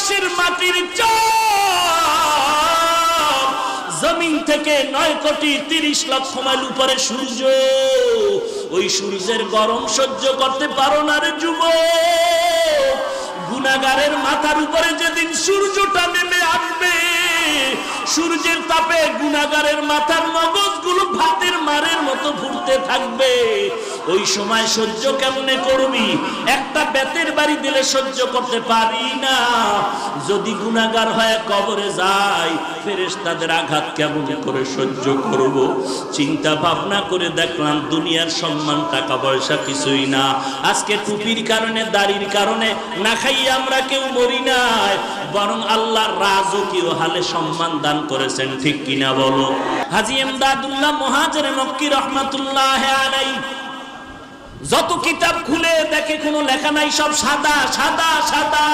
বাংলাদেশের মাটির জমিন থেকে নয় কোটি তিরিশ লক্ষ মাইল উপরে সূর্য। ওই সূর্যের গরম সহ্য করতে পারো না রে যুব গুনাগারের মাথার উপরে যেদিন সূর্যটা নেমে আসবে, সূর্যের তাপে গুনাগারের মাথার মগজগুলো ভাতের মারের মতো ঘুরতে থাকবে। ওই সময় সহ্য কেমনে করবি? একটা বেতের বাড়ি দিলে সহ্য করতে পারি না। যদি গুনাগার হয়ে কবরে যায় ফেরেস তাদের আঘাত কেমন করে সহ্য করব? চিন্তা ভাবনা করে দেখলাম দুনিয়ার সম্মান, টাকা পয়সা কিছুই না। আজকে টুপির কারণে, দাড়ির কারণে না খাইয়ে আমরা কেউ মরি নাই। বরং আল্লাহ রাজকীয় হালে সম্মান দান করেছেন, ঠিক কিনা বলো? হাজি এমদাদুল্লাহ মহাজের মক্কি রহমাতুল্লাহ যত কিতাব খুলে দেখে কোনো লেখা নাই সব সাদা সাদা সাদা।